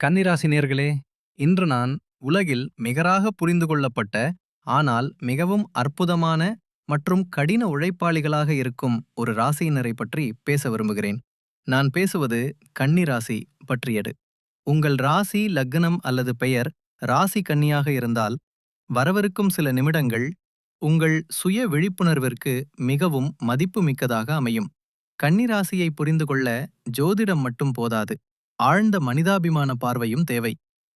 கன்னிராசினியர்களே இன்று நான் உலகில் மிகராக புரிந்து கொள்ளப்பட்ட ஆனால் மிகவும் அற்புதமான மற்றும் கடின உழைப்பாளிகளாக இருக்கும் ஒரு ராசியினரை பற்றி பேச விரும்புகிறேன். நான் பேசுவது கன்னிராசி பற்றியது. உங்கள் ராசி லக்னம் அல்லது பெயர் ராசி கன்னியாக இருந்தால் வரவிருக்கும் சில நிமிடங்கள் உங்கள் சுய விழிப்புணர்விற்கு மிகவும் மதிப்புமிக்கதாக அமையும். கன்னிராசியை புரிந்து கொள்ள ஜோதிடம் மட்டும் போதாது. ஆழ்ந்த மனிதாபிமான பார்வையும் தேவை.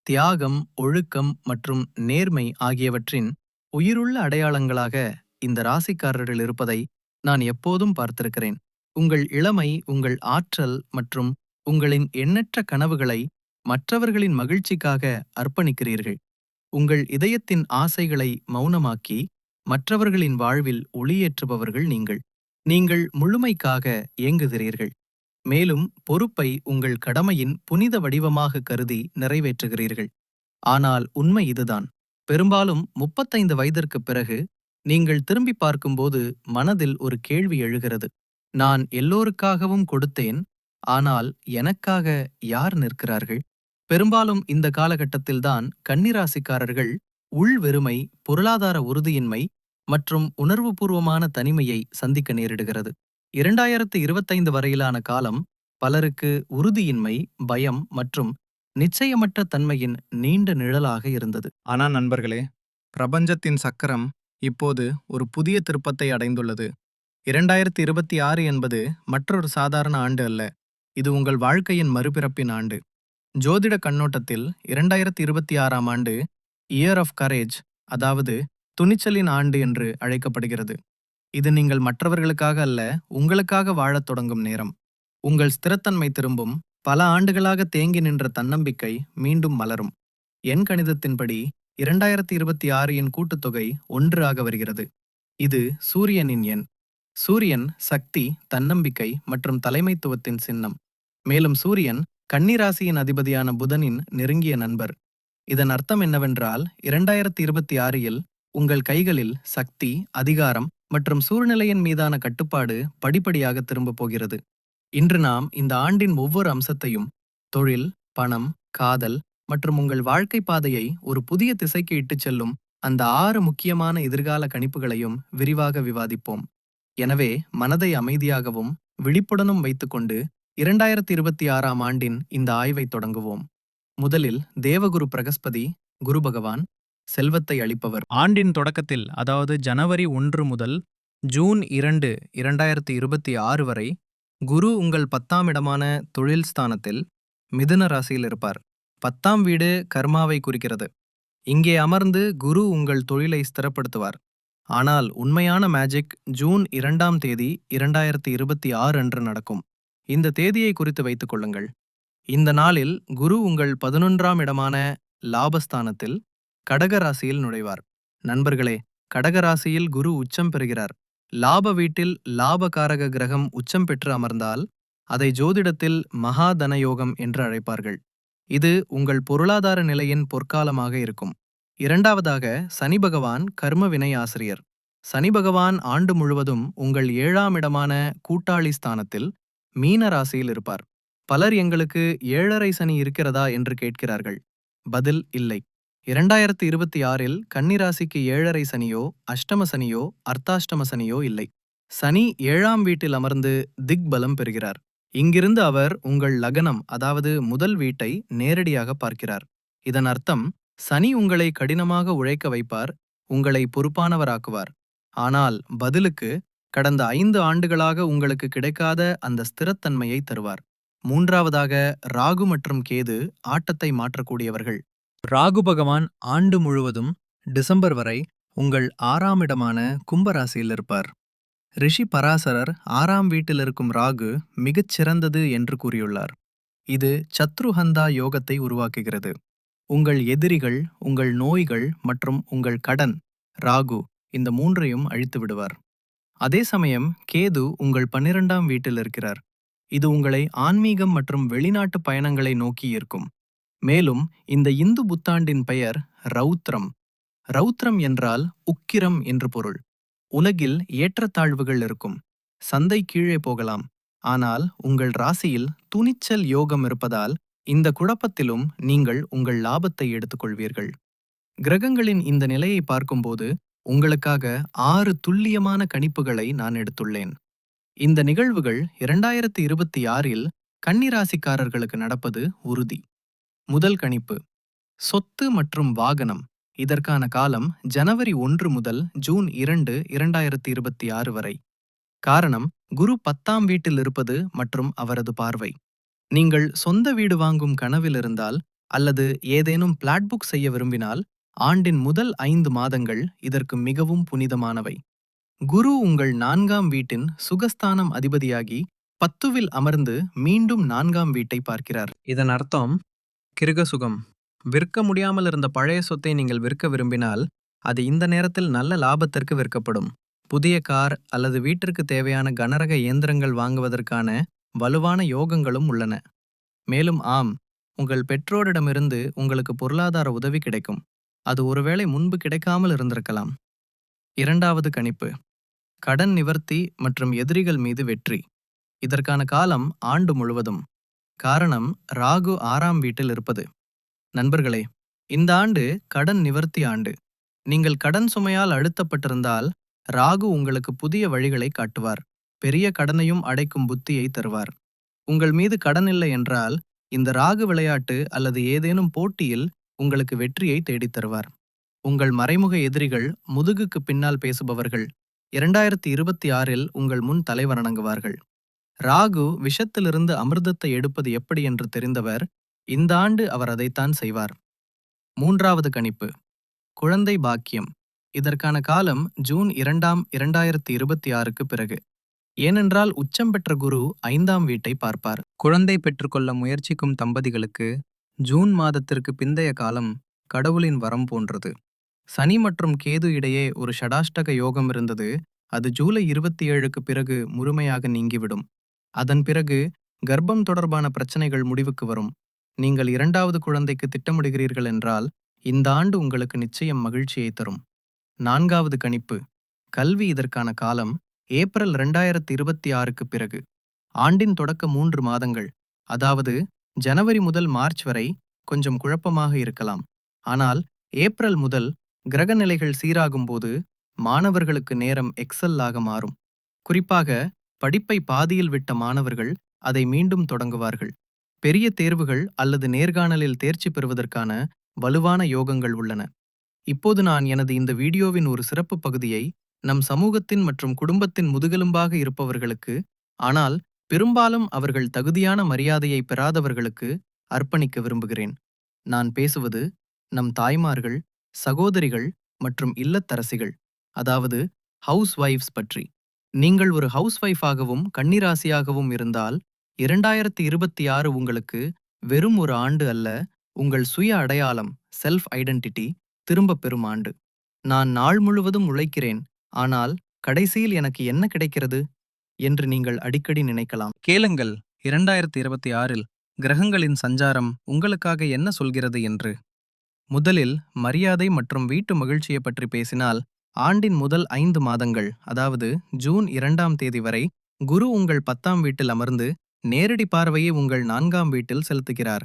தியாகம் ஒழுக்கம் மற்றும் நேர்மை ஆகியவற்றின் உயிருள்ள அடையாளங்களாக இந்த ராசிக்காரர்கள் இருப்பதை நான் எப்போதும் பார்த்திருக்கிறேன். உங்கள் இளமை உங்கள் ஆற்றல் மற்றும் உங்களின் எண்ணற்ற கனவுகளை மற்றவர்களின் மகிழ்ச்சிக்காக அர்ப்பணிக்கிறீர்கள். உங்கள் இதயத்தின் ஆசைகளை மௌனமாக்கி மற்றவர்களின் வாழ்வில் ஒளியேற்றுபவர்கள் நீங்கள். நீங்கள் முழுமைக்காக இயங்குகிறீர்கள். மேலும் பொறுப்பை உங்கள் கடமையின் புனித வடிவமாக கருதி நிறைவேற்றுகிறீர்கள். ஆனால் உண்மை இதுதான். பெரும்பாலும் முப்பத்தைந்து வயதிற்குப் பிறகு நீங்கள் திரும்பி பார்க்கும்போது மனதில் ஒரு கேள்வி எழுகிறது. நான் எல்லோருக்காகவும் கொடுத்தேன் ஆனால் எனக்காக யார் நிற்கிறார்கள்? பெரும்பாலும் இந்த காலகட்டத்தில்தான் கன்னிராசிக்காரர்கள் உள் வெறுமை பொருளாதார உறுதியின்மை மற்றும் உணர்வுபூர்வமான தனிமையை சந்திக்க நேரிடுகிறது. இரண்டாயிரத்து இருபத்தைந்து வரையிலான காலம் பலருக்கு உறுதியின்மை பயம் மற்றும் நிச்சயமற்ற தன்மையின் நீண்ட நிழலாக இருந்தது. ஆனா நண்பர்களே பிரபஞ்சத்தின் சக்கரம் இப்போது ஒரு புதிய திருப்பத்தை அடைந்துள்ளது. இரண்டாயிரத்தி இருபத்தி ஆறு என்பது மற்றொரு சாதாரண ஆண்டு அல்ல. இது உங்கள் வாழ்க்கையின் மறுபிறப்பின் ஆண்டு. ஜோதிட கண்ணோட்டத்தில் இரண்டாயிரத்தி இருபத்தி ஆறாம் ஆண்டு இயர் ஆஃப் கரேஜ் அதாவது துணிச்சலின் ஆண்டு என்று அழைக்கப்படுகிறது. இது நீங்கள் மற்றவர்களுக்காக அல்ல உங்களுக்காக வாழத் தொடங்கும் நேரம். உங்கள் ஸ்திரத்தன்மை திரும்பும் பல ஆண்டுகளாக தேங்கி நின்ற தன்னம்பிக்கை மீண்டும் மலரும். எண் கணிதத்தின்படி இரண்டாயிரத்தி இருபத்தி ஆறு என் கூட்டுத்தொகை ஒன்று ஆக வருகிறது. இது சூரியனின் எண். சூரியன் சக்தி தன்னம்பிக்கை மற்றும் தலைமைத்துவத்தின் சின்னம். மேலும் சூரியன் கன்னிராசியின் அதிபதியான புதனின் நெருங்கிய நண்பர். இதன் அர்த்தம் என்னவென்றால் இரண்டாயிரத்தி இருபத்தி ஆறில் உங்கள் கைகளில் சக்தி அதிகாரம் மற்றும் சூழ்நிலையின் மீதான கட்டுப்பாடு படிப்படியாக திரும்பப் போகிறது. இன்று நாம் இந்த ஆண்டின் ஒவ்வொரு அம்சத்தையும் தொழில் பணம் காதல் மற்றும் உங்கள் வாழ்க்கை பாதையை ஒரு புதிய திசைக்கு இட்டுச் செல்லும் அந்த ஆறு முக்கியமான எதிர்கால கணிப்புகளையும் விரிவாக விவாதிப்போம். எனவே மனதை அமைதியாகவும் விழிப்புடனும் வைத்துக்கொண்டு இரண்டாயிரத்தி இருபத்தி ஆறாம் ஆண்டின் இந்த ஆய்வை தொடங்குவோம். முதலில் தேவகுரு பிரகஸ்பதி குரு பகவான் செல்வத்தை அளிப்பவர். ஆண்டின் தொடக்கத்தில் அதாவது ஜனவரி ஒன்று முதல் ஜூன் இரண்டு இரண்டாயிரத்தி இருபத்தி ஆறு வரை குரு உங்கள் பத்தாம் இடமான தொழில் ஸ்தானத்தில் மிதுன ராசியில் இருப்பார். பத்தாம் வீடு கர்மாவை குறிக்கிறது. இங்கே அமர்ந்து குரு உங்கள் தொழிலை ஸ்திரப்படுத்துவார். ஆனால் உண்மையான மேஜிக் ஜூன் இரண்டாம் தேதி இரண்டாயிரத்தி இருபத்தி ஆறு அன்று நடக்கும். இந்த தேதியை குறித்து வைத்துக் கொள்ளுங்கள். இந்த நாளில் குரு உங்கள் பதினொன்றாம் இடமான லாபஸ்தானத்தில் கடக ராசியில் நுழைவார். நண்பர்களே கடகராசியில் குரு உச்சம் பெறுகிறார். லாப வீட்டில் லாபகாரக கிரகம் உச்சம் பெற்று அமர்ந்தால் அதை ஜோதிடத்தில் மகாதனயோகம் என்று அழைப்பார்கள். இது உங்கள் பொருளாதார நிலையின் பொற்காலமாக இருக்கும். இரண்டாவதாக சனி பகவான் கர்ம வினை ஆசிரியர். சனி பகவான் ஆண்டு முழுவதும் உங்கள் ஏழாம் இடமான கூட்டாளி ஸ்தானத்தில் மீன ராசியில் இருப்பார். பலர் எங்களுக்கு ஏழரை சனி இருக்கிறதா என்று கேட்கிறார்கள். பதில் இல்லை. இரண்டாயிரத்தி இருபத்தி ஆறில் கன்னிராசிக்கு ஏழரை சனியோ அஷ்டம சனியோ அர்த்தாஷ்டம சனியோ இல்லை. சனி ஏழாம் வீட்டில் அமர்ந்து திக் பலம் பெறுகிறார். இங்கிருந்து அவர் உங்கள் லகனம் அதாவது முதல் வீட்டை நேரடியாக பார்க்கிறார். இதன் அர்த்தம் சனி உங்களை கடினமாக உழைக்க வைப்பார் உங்களை பொறுப்பானவராக்குவார். ஆனால் பதிலுக்கு கடந்த ஐந்து ஆண்டுகளாக உங்களுக்கு கிடைக்காத அந்த ஸ்திரத்தன்மையை தருவார். மூன்றாவதாக ராகு மற்றும் கேது ஆட்டத்தை மாற்றக்கூடியவர்கள். ராகு பகவான் ஆண்டு முழுவதும் டிசம்பர் வரை உங்கள் ஆறாம் இடமான கும்பராசியில் இருப்பார். ரிஷி பராசரர் ஆறாம் வீட்டில் இருக்கும் ராகு மிகச் சிறந்தது என்று கூறியுள்ளார். இது சத்ருஹந்தா யோகத்தை உருவாக்குகிறது. உங்கள் எதிரிகள் உங்கள் நோய்கள் மற்றும் உங்கள் கடன் ராகு இந்த மூன்றையும் அழித்து விடுவார். அதே சமயம் கேது உங்கள் பன்னிரெண்டாம் வீட்டில் இருக்கிறார். இது உங்களை ஆன்மீகம் மற்றும் வெளிநாட்டு பயணங்களை நோக்கி ஈர்க்கும். மேலும் இந்த இந்து புத்தாண்டின் பெயர் ரௌத்ரம். ரௌத்ரம் என்றால் உக்கிரம் என்று பொருள். உலகில் ஏற்றத்தாழ்வுகள் இருக்கும். சந்தை கீழே போகலாம். ஆனால் உங்கள் ராசியில் துணிச்சல் யோகம் இருப்பதால் இந்த குழப்பத்திலும் நீங்கள் உங்கள் லாபத்தை எடுத்துக்கொள்வீர்கள். கிரகங்களின் இந்த நிலையை பார்க்கும்போது உங்களுக்காக ஆறு துல்லியமான கணிப்புகளை நான் எடுத்துள்ளேன். இந்த நிகழ்வுகள் இரண்டாயிரத்தி இருபத்தி ஆறில் கன்னிராசிக்காரர்களுக்கு நடப்பது உறுதி. முதல் கணிப்பு. சொத்து மற்றும் வாகனம். இதற்கான காலம் ஜனவரி ஒன்று முதல் ஜூன் இரண்டு இரண்டாயிரத்தி இருபத்தி ஆறு வரை. காரணம் குரு பத்தாம் வீட்டில் இருப்பது மற்றும் அவரது பார்வை. நீங்கள் சொந்த வீடு வாங்கும் கனவில் இருந்தால் அல்லது ஏதேனும் பிளாட் புக் செய்ய விரும்பினால் ஆண்டின் முதல் ஐந்து மாதங்கள் இதற்கு மிகவும் புனிதமானவை. குரு உங்கள் நான்காம் வீட்டின் சுகஸ்தானம் அதிபதியாகி பத்துவில் அமர்ந்து மீண்டும் நான்காம் வீட்டை பார்க்கிறார். இதன் அர்த்தம் கிருகசுகம். விற்க முடியாமல் இருந்த பழைய சொத்தை நீங்கள் விற்க விரும்பினால் அது இந்த நேரத்தில் நல்ல லாபத்திற்கு விற்கப்படும். புதிய கார் அல்லது வீட்டிற்கு தேவையான கனரக இயந்திரங்கள் வாங்குவதற்கான வலுவான யோகங்களும் உள்ளன. மேலும் ஆம் உங்கள் பெற்றோரிடமிருந்து உங்களுக்கு பொருளாதார உதவி கிடைக்கும். அது ஒருவேளை முன்பு கிடைக்காமல் இருந்திருக்கலாம் இரண்டாவது கணிப்பு. கடன் நிவர்த்தி மற்றும் எதிரிகள் மீது வெற்றி. இதற்கான காலம் ஆண்டு முழுவதும். காரணம் ராகு ஆறாம் வீட்டில் இருப்பது. நண்பர்களே இந்த ஆண்டு கடன் நிவர்த்தி ஆண்டு. நீங்கள் கடன் சுமையால் அழுத்தப்பட்டிருந்தால் ராகு உங்களுக்கு புதிய வழிகளை காட்டுவார். பெரிய கடனையும் அடைக்கும் புத்தியை தருவார். உங்கள் மீது கடன் இல்லை என்றால் இந்த ராகு விளையாட்டு அல்லது ஏதேனும் போட்டியில் உங்களுக்கு வெற்றியை தேடித் தருவார். உங்கள் மறைமுக எதிரிகள் முதுகுக்கு பின்னால் பேசுபவர்கள் இரண்டாயிரத்தி இருபத்தி ஆறில் உங்கள் முன் தலைவணங்குவார்கள் ராகு விஷத்திலிருந்து அமிர்தத்தை எடுப்பது எப்படி என்று தெரிந்தவர் இந்த ஆண்டு அவர் அதைத்தான் செய்வார். மூன்றாவது கணிப்பு குழந்தை பாக்கியம். இதற்கான காலம் ஜூன் இரண்டாம் இரண்டாயிரத்தி இருபத்தி ஆறுக்கு பிறகு. ஏனென்றால் உச்சம் பெற்ற குரு ஐந்தாம் வீட்டை பார்ப்பார். குழந்தை பெற்றுக்கொள்ள முயற்சிக்கும் தம்பதிகளுக்கு ஜூன் மாதத்திற்கு பிந்தைய காலம் கடவுளின் வரம் போன்றது. சனி மற்றும் கேது இடையே ஒரு ஷடாஷ்டக யோகம் இருந்தது. அது ஜூலை இருபத்தி ஏழுக்கு பிறகு முழுமையாக நீங்கிவிடும். அதன் பிறகு கர்ப்பம் தொடர்பான பிரச்சனைகள் முடிவுக்கு வரும். நீங்கள் இரண்டாவது குழந்தைக்கு திட்டமிடுகிறீர்கள் என்றால் இந்த ஆண்டு உங்களுக்கு நிச்சயம் மகிழ்ச்சியை தரும். நான்காவது கணிப்பு. கல்வி இதற்கான காலம் ஏப்ரல் இரண்டாயிரத்தி இருபத்தி ஆறுக்கு பிறகு. ஆண்டின் தொடக்க மூன்று மாதங்கள் அதாவது ஜனவரி முதல் மார்ச் வரை கொஞ்சம் குழப்பமாக இருக்கலாம். ஆனால் ஏப்ரல் முதல் கிரக நிலைகள் சீராகும்போது மாணவர்களுக்கு நேரம் எக்ஸல்லாக மாறும். குறிப்பாக படிப்பை பாதியில் விட்ட மாணவர்கள் அதை மீண்டும் தொடங்குவார்கள். பெரிய தேர்வுகள் அல்லது நேர்காணலில் தேர்ச்சி பெறுவதற்கான வலுவான யோகங்கள் உள்ளன. இப்போது நான் எனது இந்த வீடியோவின் ஒரு சிறப்பு பகுதியை நம் சமூகத்தின் மற்றும் குடும்பத்தின் முதுகெலும்பாக இருப்பவர்களுக்கு ஆனால் பெரும்பாலும் அவர்கள் தகுதியான மரியாதையை பெறாதவர்களுக்கு அர்ப்பணிக்க விரும்புகிறேன். நான் பேசுவது நம் தாய்மார்கள் சகோதரிகள் மற்றும் இல்லத்தரசிகள் அதாவது ஹவுஸ் ஒய்ஃப்ஸ் பற்றி. நீங்கள் ஒரு ஹவுஸ் ஒய்ஃபாகவும் கன்னிராசியாகவும் இருந்தால் இரண்டாயிரத்தி இருபத்தி ஆறு உங்களுக்கு வெறும் ஒரு ஆண்டு அல்ல உங்கள் சுய அடையாளம் செல்ஃப் ஐடென்டிட்டி திரும்பப் பெறும் ஆண்டு. நான் நாள் முழுவதும் உழைக்கிறேன் ஆனால் கடைசியில் எனக்கு என்ன கிடைக்கிறது? என்று நீங்கள் அடிக்கடி நினைக்கலாம். கேளுங்கள் இரண்டாயிரத்தி இருபத்தி ஆறில் கிரகங்களின் சஞ்சாரம் உங்களுக்காக என்ன சொல்கிறது என்று. முதலில் மரியாதை மற்றும் வீட்டு மகிழ்ச்சியை பற்றி பேசினால் ஆண்டின் முதல் ஐந்து மாதங்கள் அதாவது ஜூன் இரண்டாம் தேதி வரை குரு உங்கள் பத்தாம் வீட்டில் அமர்ந்து நேரடி பார்வையை உங்கள் நான்காம் வீட்டில் செலுத்துகிறார்.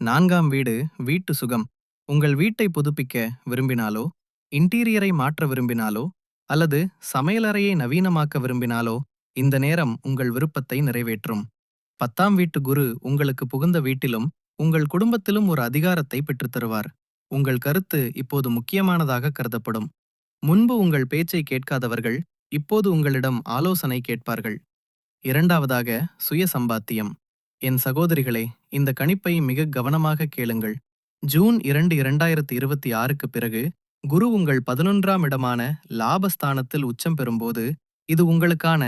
நான்காம் வீடு வீட்டு சுகம். உங்கள் வீட்டை புதுப்பிக்க விரும்பினாலோ இன்டீரியரை மாற்ற விரும்பினாலோ அல்லது சமையலறையை நவீனமாக்க விரும்பினாலோ இந்த நேரம் உங்கள் விருப்பத்தை நிறைவேற்றும். பத்தாம் வீட்டு குரு உங்களுக்கு புகுந்த வீட்டிலும் உங்கள் குடும்பத்திலும் ஒரு அதிகாரத்தை பெற்றுத் தருவார் உங்கள் கருத்து இப்போது முக்கியமானதாக கருதப்படும். முன்பு உங்கள் பேச்சை கேட்காதவர்கள் இப்போது உங்களிடம் ஆலோசனை கேட்பார்கள். இரண்டாவதாக சுய சம்பாத்தியம் என் சகோதரிகளே இந்த கணிப்பை மிக கவனமாக கேளுங்கள். ஜூன் இரண்டு இரண்டாயிரத்தி இருபத்தி ஆறுக்கு பிறகு குரு உங்கள் பதினொன்றாம் இடமான லாபஸ்தானத்தில் உச்சம் பெறும்போது இது உங்களுக்கான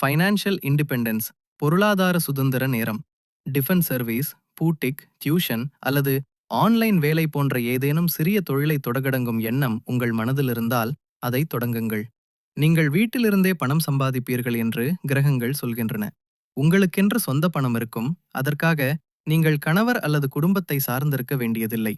ஃபைனான்ஷியல் இண்டிபெண்டன்ஸ் பொருளாதார சுதந்திர நேரம். டிஃபென்ஸ் சர்வீஸ் பூட்டிக் டியூஷன் அல்லது ஆன்லைன் வேலை போன்ற ஏதேனும் சிறிய தொழிலை தொடங்கடங்கும் எண்ணம் உங்கள் மனதில் இருந்தால் அதை தொடங்குங்கள். நீங்கள் வீட்டிலிருந்தே பணம் சம்பாதிப்பீர்கள் என்று கிரகங்கள் சொல்கின்றன. உங்களுக்கென்று சொந்த பணம் இருக்கும். அதற்காக நீங்கள் கணவர் அல்லது குடும்பத்தை சார்ந்திருக்க வேண்டியதில்லை.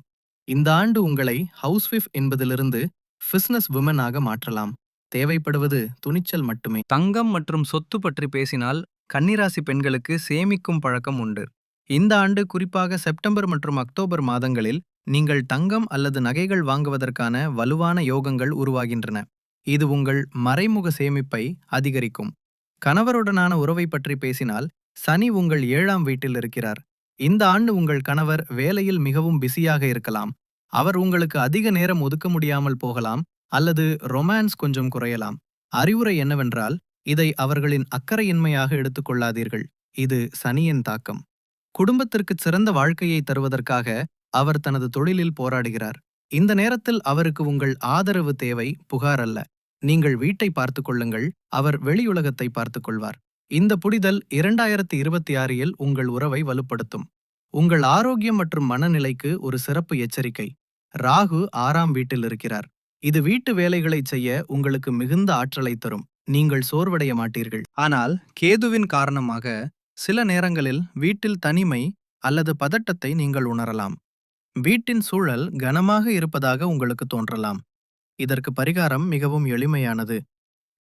இந்த ஆண்டு உங்களை ஹவுஸ்விஃப் என்பதிலிருந்து பிசினஸ் உமனாக மாற்றலாம். தேவைப்படுவது துணிச்சல் மட்டுமே. தங்கம் மற்றும் சொத்து பற்றி பேசினால் கன்னிராசி பெண்களுக்கு சேமிக்கும் பழக்கம் உண்டு. இந்த ஆண்டு குறிப்பாக செப்டம்பர் மற்றும் அக்டோபர் மாதங்களில் நீங்கள் தங்கம் அல்லது நகைகள் வாங்குவதற்கான வலுவான யோகங்கள் உருவாகின்றன. இது உங்கள் மறைமுக சேமிப்பை அதிகரிக்கும். கணவருடனான உறவை பற்றி பேசினால் சனி உங்கள் ஏழாம் வீட்டில் இருக்கிறார். இந்த ஆண்டு உங்கள் கணவர் வேலையில் மிகவும் பிஸியாக இருக்கலாம். அவர் உங்களுக்கு அதிக நேரம் ஒதுக்க முடியாமல் போகலாம் அல்லது ரொமான்ஸ் கொஞ்சம் குறையலாம். அறிவுரை என்னவென்றால் இதை அவர்களின் அக்கறையின்மையாக எடுத்துக்கொள்ளாதீர்கள் இது சனியின் தாக்கம். குடும்பத்திற்கு சிறந்த வாழ்க்கையை தருவதற்காக அவர் தனது தொழிலில் போராடுகிறார். இந்த நேரத்தில் அவருக்கு உங்கள் ஆதரவு தேவை புகார் அல்ல. நீங்கள் வீட்டை பார்த்துக் கொள்ளுங்கள் அவர் வெளியுலகத்தை பார்த்துக் கொள்வார். இந்த புரிதல் இரண்டாயிரத்தி இருபத்தி ஆறில் உங்கள் உறவை வலுப்படுத்தும். உங்கள் ஆரோக்கியம் மற்றும் மனநிலைக்கு ஒரு சிறப்பு எச்சரிக்கை. ராகு ஆறாம் வீட்டில் இருக்கிறார். இது வீட்டு வேலைகளை செய்ய உங்களுக்கு மிகுந்த ஆற்றலை தரும். நீங்கள் சோர்வடைய மாட்டீர்கள். ஆனால் கேதுவின் காரணமாக சில நேரங்களில் வீட்டில் தனிமை அல்லது பதட்டத்தை நீங்கள் உணரலாம். வீட்டின் சூழல் கனமாக இருப்பதாக உங்களுக்கு தோன்றலாம். இதற்கு பரிகாரம் மிகவும் எளிமையானது.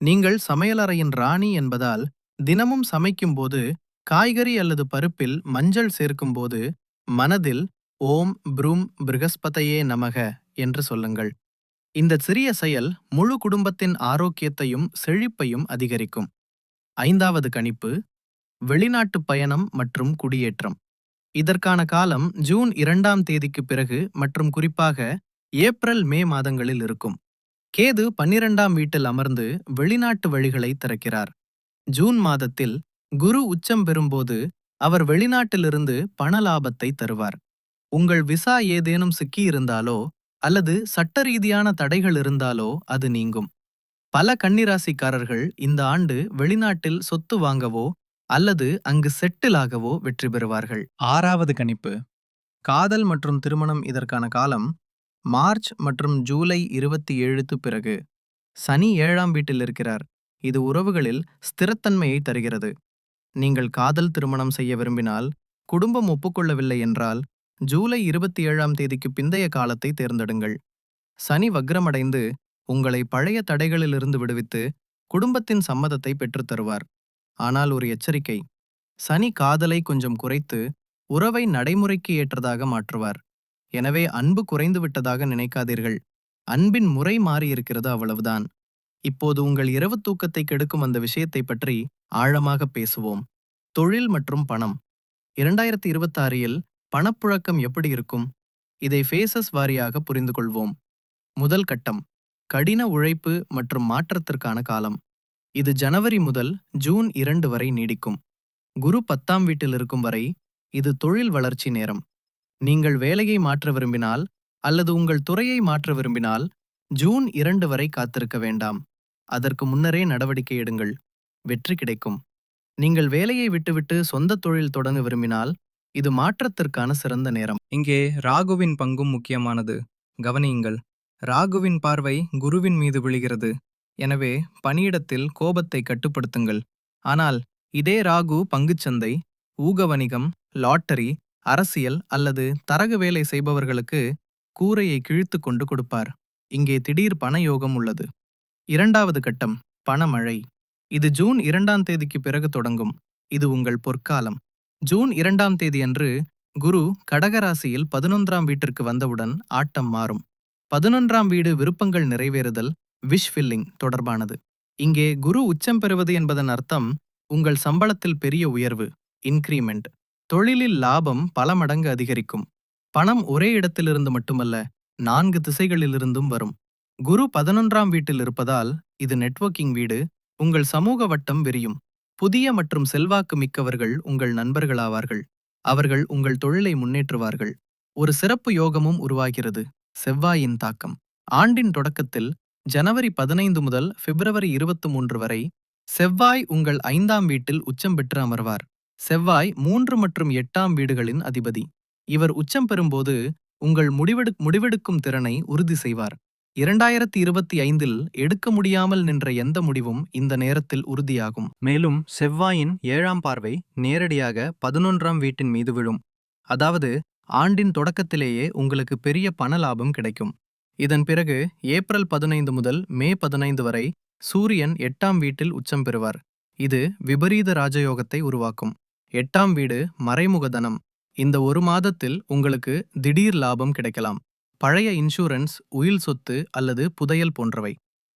நீங்கள் சமையலறையின் ராணி என்பதால் தினமும் சமைக்கும்போது காய்கறி அல்லது பருப்பில் மஞ்சள் சேர்க்கும்போது மனதில் ஓம் ப்ரூம் பிருகஸ்பதையே நமக என்று சொல்லுங்கள். இந்த சிறிய செயல் முழு குடும்பத்தின் ஆரோக்கியத்தையும் செழிப்பையும் அதிகரிக்கும். ஐந்தாவது கணிப்பு வெளிநாட்டு பயணம் மற்றும் குடியேற்றம். இதற்கான காலம் ஜூன் இரண்டாம் தேதிக்கு பிறகு மற்றும் குறிப்பாக ஏப்ரல் மே மாதங்களில் இருக்கும். கேது பன்னிரண்டாம் வீட்டில் அமர்ந்து வெளிநாட்டு வழிகளை திறக்கிறார். ஜூன் மாதத்தில் குரு உச்சம் பெறும்போது அவர் வெளிநாட்டிலிருந்து பண லாபத்தை தருவார். உங்கள் விசா ஏதேனும் சிக்கியிருந்தாலோ அல்லது சட்ட ரீதியான தடைகள் இருந்தாலோ அது நீங்கும். பல கன்னிராசிக்காரர்கள் இந்த ஆண்டு வெளிநாட்டில் சொத்து வாங்கவோ அல்லது அங்கு செட்டில் ஆகவோ வெற்றி பெறுவார்கள். ஆறாவது கணிப்பு. காதல் மற்றும் திருமணம் இதற்கான காலம் மார்ச் மற்றும் ஜூலை இருபத்தி ஏழுக்கு பிறகு. சனி ஏழாம் வீட்டில் இருக்கிறார். இது உறவுகளில் ஸ்திரத்தன்மையை தருகிறது. நீங்கள் காதல் திருமணம் செய்ய விரும்பினால் குடும்பம் ஒப்புக்கொள்ளவில்லை என்றால் ஜூலை இருபத்தி ஏழாம் தேதிக்கு பிந்தைய காலத்தை தேர்ந்தெடுங்கள். சனி வக்ரமடைந்து உங்களை பழைய தடைகளிலிருந்து விடுவித்து குடும்பத்தின் சம்மதத்தை பெற்றுத் தருவார். ஆனால் ஒரு எச்சரிக்கை. சனி காதலை கொஞ்சம் குறைத்து உறவை நடைமுறைக்கு ஏற்றதாக மாற்றுவார். எனவே அன்பு குறைந்து விட்டதாக நினைக்காதீர்கள். அன்பின் முறை மாறியிருக்கிறது அவ்வளவுதான். இப்போது உங்கள் இரவு தூக்கத்தை கெடுக்கும் அந்த விஷயத்தை பற்றி ஆழமாக பேசுவோம். தொழில் மற்றும் பணம். இரண்டாயிரத்தி இருபத்தாறில் பணப்புழக்கம் எப்படி இருக்கும்? இதை ஃபேசஸ் வாரியாக புரிந்து கொள்வோம் முதல் கட்டம். கடின உழைப்பு மற்றும் மாற்றத்திற்கான காலம். இது ஜனவரி முதல் ஜூன் இரண்டு வரை நீடிக்கும். குரு பத்தாம் வீட்டில் இருக்கும் வரை இது தொழில் வளர்ச்சி நேரம். நீங்கள் வேலையை மாற்ற விரும்பினால் அல்லது உங்கள் துறையை மாற்ற விரும்பினால் ஜூன் இரண்டு வரை காத்திருக்க வேண்டாம். அதற்கு முன்னரே நடவடிக்கை எடுங்கள். வெற்றி கிடைக்கும். நீங்கள் வேலையை விட்டுவிட்டு சொந்த தொழில் தொடங்க விரும்பினால் இது மாற்றத்திற்கான சிறந்த நேரம். இங்கே ராகுவின் பங்கும் முக்கியமானது. கவனியுங்கள். ராகுவின் பார்வை குருவின் மீது விழுகிறது. எனவே பணியிடத்தில் கோபத்தை கட்டுப்படுத்துங்கள். ஆனால் இதே ராகு பங்குச்சந்தை ஊக வணிகம் லாட்டரி அரசியல் அல்லது தரக வேலை செய்பவர்களுக்கு கூரையை கிழித்து கொண்டு கொடுப்பார். இங்கே திடீர் பண யோகம் உள்ளது. இரண்டாவது கட்டம் பணமழை. இது ஜூன் இரண்டாம் தேதிக்கு பிறகு தொடங்கும். இது உங்கள் பொற்காலம். ஜூன் இரண்டாம் தேதியன்று குரு கடகராசியில் பதினொன்றாம் வீட்டிற்கு வந்தவுடன் ஆட்டம் மாறும். பதினொன்றாம் வீடு விருப்பங்கள் நிறைவேறுதல் விஷ் ஃபில்லிங் தொடர்பானது. இங்கே குரு உச்சம் பெறுவது என்பதன் அர்த்தம் உங்கள் சம்பளத்தில் பெரிய உயர்வு இன்க்ரீமெண்ட் தொழிலில் லாபம் பல மடங்கு அதிகரிக்கும். பணம் ஒரே இடத்திலிருந்து மட்டுமல்ல நான்கு திசைகளிலிருந்தும் வரும். குரு பதினொன்றாம் வீட்டில் இருப்பதால் இது நெட்வொர்க்கிங் வீடு உங்கள் சமூக வட்டம் விரியும். புதிய மற்றும் செல்வாக்கு மிக்கவர்கள் உங்கள் நண்பர்களாவார்கள். அவர்கள் உங்கள் தொழிலை முன்னேற்றுவார்கள். ஒரு சிறப்பு யோகமும் உருவாகிறது. செவ்வாயின் தாக்கம். ஆண்டின் தொடக்கத்தில் ஜனவரி பதினைந்து முதல் பிப்ரவரி இருபத்தி மூன்று வரை செவ்வாய் உங்கள் ஐந்தாம் வீட்டில் உச்சம் பெற்று அமர்வார். செவ்வாய் மூன்று மற்றும் எட்டாம் வீடுகளின் அதிபதி. இவர் உச்சம் பெறும்போது உங்கள் முடிவெடு முடிவெடுக்கும் திறனை உறுதி செய்வார். இரண்டாயிரத்தி இருபத்தி ஐந்தில் எடுக்க முடியாமல் நின்ற எந்த முடிவும் இந்த நேரத்தில் உறுதியாகும். மேலும் செவ்வாயின் ஏழாம் பார்வை நேரடியாக பதினொன்றாம் வீட்டின் மீது விழும். அதாவது ஆண்டின் தொடக்கத்திலேயே உங்களுக்கு பெரிய பண லாபம் கிடைக்கும். இதன் பிறகு ஏப்ரல் பதினைந்து முதல் மே பதினைந்து வரை சூரியன் எட்டாம் வீட்டில் உச்சம் பெறுவார். இது விபரீத ராஜயோகத்தை உருவாக்கும். எட்டாம் வீடு மறைமுக தனம். இந்த ஒரு மாதத்தில் உங்களுக்கு திடீர் லாபம் கிடைக்கலாம். பழைய இன்சூரன்ஸ் உயில் சொத்து அல்லது புதையல் போன்றவை.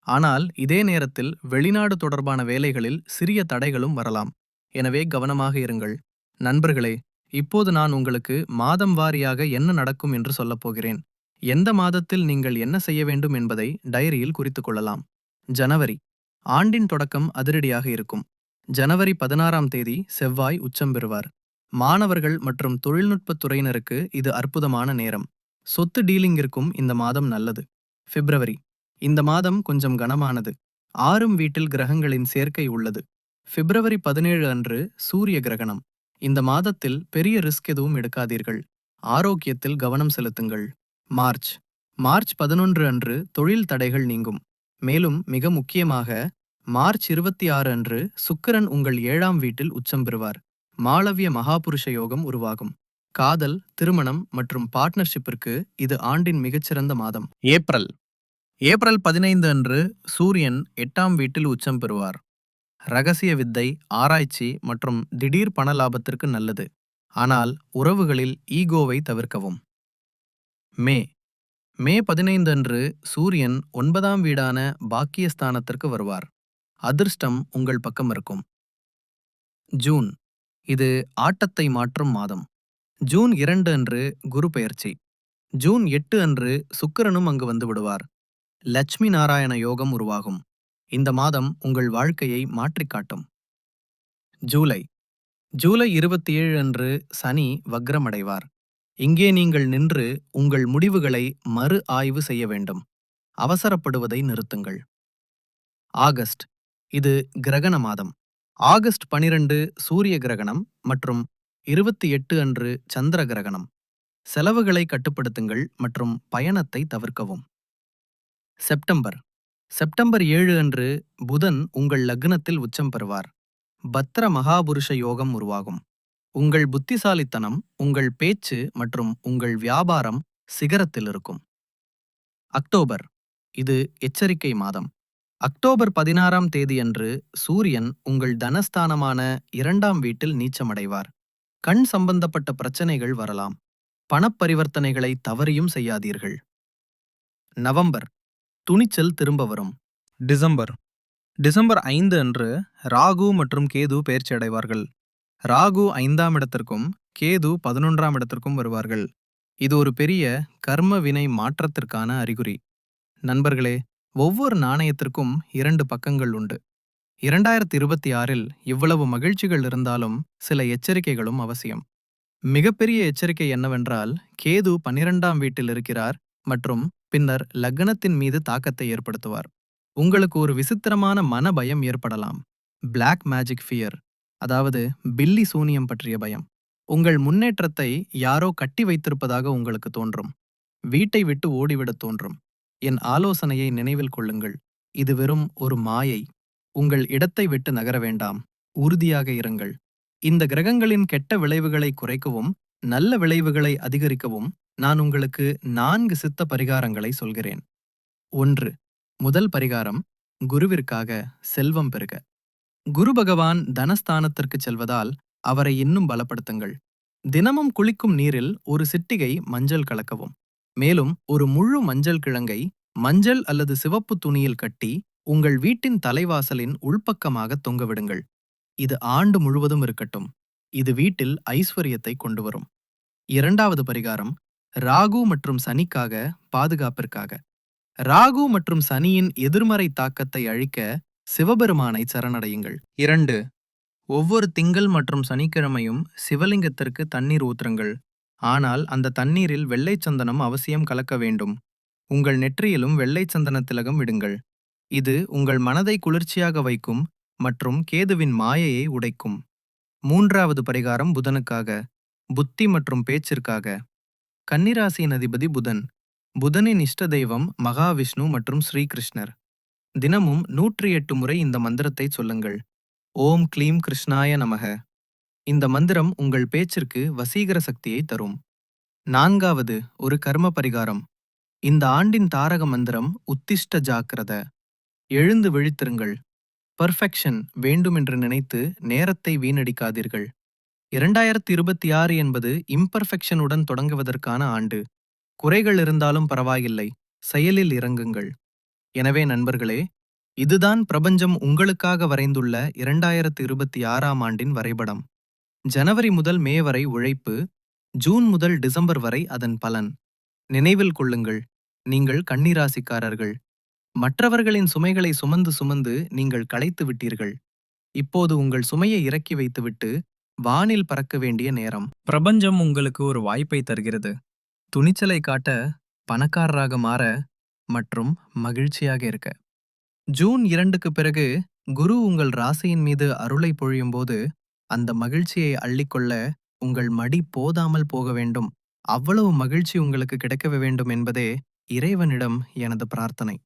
ஆனால் இதே நேரத்தில் வெளிநாடு தொடர்பான வேலைகளில் சிறிய தடைகளும் வரலாம். எனவே கவனமாக இருங்கள். நண்பர்களே இப்போது நான் உங்களுக்கு மாதம் வாரியாக என்ன நடக்கும் என்று சொல்லப் போகிறேன். எந்த மாதத்தில் நீங்கள் என்ன செய்ய வேண்டும் என்பதை டைரியில் குறித்துக் கொள்ளலாம். ஜனவரி. ஆண்டின் தொடக்கம் அதிரடியாக இருக்கும். ஜனவரி பதினாறாம் தேதி செவ்வாய் உச்சம் பெறுவார். மாணவர்கள் மற்றும் தொழில்நுட்பத் துறையினருக்கு இது அற்புதமான நேரம். சொத்து டீலிங்கிற்கும் இந்த மாதம் நல்லது. பிப்ரவரி. இந்த மாதம் கொஞ்சம் கனமானது. ஆறும் வீட்டில் கிரகங்களின் சேர்க்கை உள்ளது. பிப்ரவரி பதினேழு அன்று சூரிய கிரகணம். இந்த மாதத்தில் பெரிய ரிஸ்க் எதுவும் எடுக்காதீர்கள். ஆரோக்கியத்தில் கவனம் செலுத்துங்கள். மார்ச். மார்ச் பதினொன்று அன்று தொழில் தடைகள் நீங்கும். மேலும் மிக முக்கியமாக மார்ச் இருபத்தி ஆறு அன்று சுக்கிரன் உங்கள் ஏழாம் வீட்டில் உச்சம் பெறுவார். மாளவிய மகாபுருஷ யோகம் உருவாகும். காதல் திருமணம் மற்றும் பார்ட்னர்ஷிப்பிற்கு இது ஆண்டின் மிகச்சிறந்த மாதம். ஏப்ரல். ஏப்ரல் பதினைந்து அன்று சூரியன் எட்டாம் வீட்டில் உச்சம் பெறுவார். ரகசிய வித்தை ஆராய்ச்சி மற்றும் திடீர் பண லாபத்திற்கு நல்லது. ஆனால் உறவுகளில் ஈகோவை தவிர்க்கவும். மே. மே பதினைந்து அன்று சூரியன் ஒன்பதாம் வீடான பாக்கியஸ்தானத்திற்கு வருவார். அதிர்ஷ்டம் உங்கள் பக்கம் இருக்கும். ஜூன். இது ஆட்டத்தை மாற்றும் மாதம். ஜூன் இரண்டு அன்று குரு பெயர்ச்சி. ஜூன் எட்டு அன்று சுக்கிரனும் அங்கு வந்து விடுவார். லட்சுமி நாராயண யோகம் உருவாகும். இந்த மாதம் உங்கள் வாழ்க்கையை மாற்றிக் காட்டும். ஜூலை. ஜூலை இருபத்தி ஏழு அன்று சனி வக்ரமடைவார் இங்கே நீங்கள் நின்று உங்கள் முடிவுகளை மறு ஆய்வு செய்ய வேண்டும். அவசரப்படுவதை நிறுத்துங்கள். ஆகஸ்ட். இது கிரகண மாதம். ஆகஸ்ட் பனிரெண்டு சூரிய கிரகணம் மற்றும் இருபத்தி எட்டு அன்று சந்திர கிரகணம். செலவுகளை கட்டுப்படுத்துங்கள் மற்றும் பயணத்தை தவிர்க்கவும். செப்டம்பர். செப்டம்பர் ஏழு அன்று புதன் உங்கள் லக்னத்தில் உச்சம் பெறுவார். பத்ர மகாபுருஷ யோகம் உருவாகும். உங்கள் புத்திசாலித்தனம் உங்கள் பேச்சு மற்றும் உங்கள் வியாபாரம் சிகரத்தில் இருக்கும். அக்டோபர். இது எச்சரிக்கை மாதம். அக்டோபர் பதினாறாம் தேதியன்று சூரியன் உங்கள் தனஸ்தானமான இரண்டாம் வீட்டில் நீச்சமடைவார். கண் சம்பந்தப்பட்ட பிரச்சனைகள் வரலாம். பணப்பரிவர்த்தனைகளை தவறியும் செய்யாதீர்கள். நவம்பர். துணிச்சல் திரும்ப வரும். டிசம்பர். டிசம்பர் ஐந்து அன்று ராகு மற்றும் கேது பயிற்சி அடைவார்கள் ராகு ஐந்தாம் இடத்திற்கும் கேது பதினொன்றாம் இடத்திற்கும் வருவார்கள். இது ஒரு பெரிய கர்ம வினை மாற்றத்திற்கான அறிகுறி. நண்பர்களே ஒவ்வொரு நாணயத்திற்கும் இரண்டு பக்கங்கள் உண்டு. இரண்டாயிரத்தி இருபத்தி ஆறில் இவ்வளவு மகிழ்ச்சிகள் இருந்தாலும் சில எச்சரிக்கைகளும் அவசியம். மிகப்பெரிய எச்சரிக்கை என்னவென்றால் கேது பன்னிரண்டாம் வீட்டில் இருக்கிறார் மற்றும் பின்னர் லக்னத்தின் மீது தாக்கத்தை ஏற்படுத்துவார். உங்களுக்கு ஒரு விசித்திரமான மன பயம் ஏற்படலாம். பிளாக் மேஜிக் ஃபியர் அதாவது பில்லி சூனியம் பற்றிய பயம். உங்கள் முன்னேற்றத்தை யாரோ கட்டி வைத்திருப்பதாக உங்களுக்கு தோன்றும். வீட்டை விட்டு ஓடிவிடத் தோன்றும். என் ஆலோசனையை நினைவில் கொள்ளுங்கள். இது வெறும் ஒரு மாயை. உங்கள் இடத்தை விட்டு நகர வேண்டாம். உறுதியாக இருங்கள். இந்த கிரகங்களின் கெட்ட விளைவுகளை குறைக்கவும் நல்ல விளைவுகளை அதிகரிக்கவும் நான் உங்களுக்கு நான்கு சித்த பரிகாரங்களை சொல்கிறேன். ஒன்று முதல் பரிகாரம் குருவிற்காக செல்வம் பெறுக. குரு பகவான் தனஸ்தானத்திற்கு செல்வதால் அவரை இன்னும் பலப்படுத்துங்கள். தினமும் குளிக்கும் நீரில் ஒரு சிட்டிகை மஞ்சள் கலக்கவும். மேலும் ஒரு முழு மஞ்சள் கிழங்கை மஞ்சள் அல்லது சிவப்பு துணியில் கட்டி உங்கள் வீட்டின் தலைவாசலின் உள்பக்கமாக தொங்கவிடுங்கள். இது ஆண்டு முழுவதும் இருக்கட்டும். இது வீட்டில் ஐஸ்வர்யத்தை கொண்டு வரும் இரண்டாவது பரிகாரம் ராகு மற்றும் சனிக்காக பாதுகாப்பிற்காக. ராகு மற்றும் சனியின் எதிர்மறை தாக்கத்தை அழிக்க சிவபெருமானை சரணடையுங்கள். இரண்டு ஒவ்வொரு திங்கள் மற்றும் சனிக்கிழமையும் சிவலிங்கத்திற்கு தண்ணீர் ஊற்றுங்கள். ஆனால் அந்த தண்ணீரில் வெள்ளை சந்தனம் அவசியம் கலக்க வேண்டும். உங்கள் நெற்றியிலும் வெள்ளைச் சந்தன திலகம் விடுங்கள். இது உங்கள் மனதை குளிர்ச்சியாக வைக்கும் மற்றும் கேதுவின் மாயையை உடைக்கும். மூன்றாவது பரிகாரம் புதனுக்காக புத்தி மற்றும் பேச்சிற்காக. கன்னிராசியின் அதிபதி புதன். புதனின் இஷ்ட தெய்வம் மகாவிஷ்ணு மற்றும் ஸ்ரீகிருஷ்ணர். தினமும் நூற்றி எட்டு முறை இந்த மந்திரத்தை சொல்லுங்கள். ஓம் க்ளீம் கிருஷ்ணாய நமக. இந்த மந்திரம் உங்கள் பேச்சிற்கு வசீகர சக்தியை தரும். நான்காவது ஒரு கர்ம பரிகாரம். இந்த ஆண்டின் தாரக மந்திரம் உத்திஷ்ட ஜாக்கிரத. எழுந்து விழித்திருங்கள். பர்ஃபெக்ஷன் வேண்டுமென்று நினைத்து நேரத்தை வீணடிக்காதீர்கள். இரண்டாயிரத்தி இருபத்தி ஆறு என்பது இம்பர்ஃபெக்ஷனுடன் தொடங்குவதற்கான ஆண்டு. குறைகள் இருந்தாலும் பரவாயில்லை. செயலில் இறங்குங்கள். எனவே நண்பர்களே இதுதான் பிரபஞ்சம் உங்களுக்காக வரைந்துள்ள இரண்டாயிரத்து இருபத்தி ஆறாம் ஆண்டின் வரைபடம். ஜனவரி முதல் மே வரை உழைப்பு ஜூன் முதல் டிசம்பர் வரை அதன் பலன். நினைவில் கொள்ளுங்கள் நீங்கள் கண்ணீராசிக்காரர்கள் மற்றவர்களின் சுமைகளை சுமந்து சுமந்து நீங்கள் களைத்து விட்டீர்கள். இப்போது உங்கள் சுமையை இறக்கி வைத்துவிட்டு வானில் பறக்க வேண்டிய நேரம். பிரபஞ்சம் உங்களுக்கு ஒரு வாய்ப்பை தருகிறது. துணிச்சலை காட்ட பணக்காரராக மாற மற்றும் மகிழ்ச்சியாக இருக்க. ஜூன் இரண்டுக்கு பிறகு குரு உங்கள் ராசியின் மீது அருளை பொழியும்போது அந்த மகிழ்ச்சியை அள்ளிக்கொள்ள உங்கள் மடி போதாமல் போக வேண்டும். அவ்வளவு மகிழ்ச்சி உங்களுக்கு கிடைக்க வேண்டும் என்பதே இறைவனிடம் எனது பிரார்த்தனை.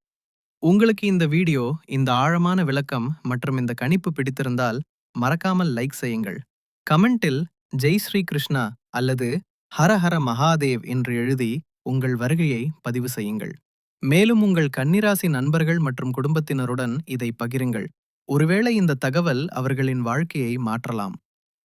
உங்களுக்கு இந்த வீடியோ இந்த ஆழமான விளக்கம் மற்றும் இந்த கணிப்பு பிடித்திருந்தால் மறக்காமல் லைக் செய்யுங்கள். கமெண்டில் ஜெய் ஸ்ரீ கிருஷ்ணா அல்லது ஹர ஹர மகாதேவ் என்று எழுதி உங்கள் வருகையை பதிவு செய்யுங்கள். மேலும் உங்கள் கன்னிராசி நண்பர்கள் மற்றும் குடும்பத்தினருடன் இதை பகிருங்கள். ஒருவேளை இந்த தகவல் அவர்களின் வாழ்க்கையை மாற்றலாம்.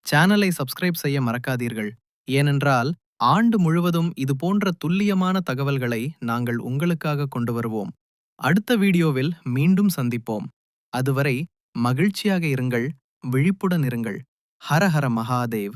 சேனலை சப்ஸ்கிரைப் செய்ய மறக்காதீர்கள். ஏனென்றால் ஆண்டு முழுவதும் இது போன்ற துல்லியமான தகவல்களை நாங்கள் உங்களுக்காக கொண்டு வருவோம். அடுத்த வீடியோவில் மீண்டும் சந்திப்போம். அதுவரை மகிழ்ச்சியாக இருங்கள் விழிப்புடன் இருங்கள். ஹர ஹர மகாதேவ்.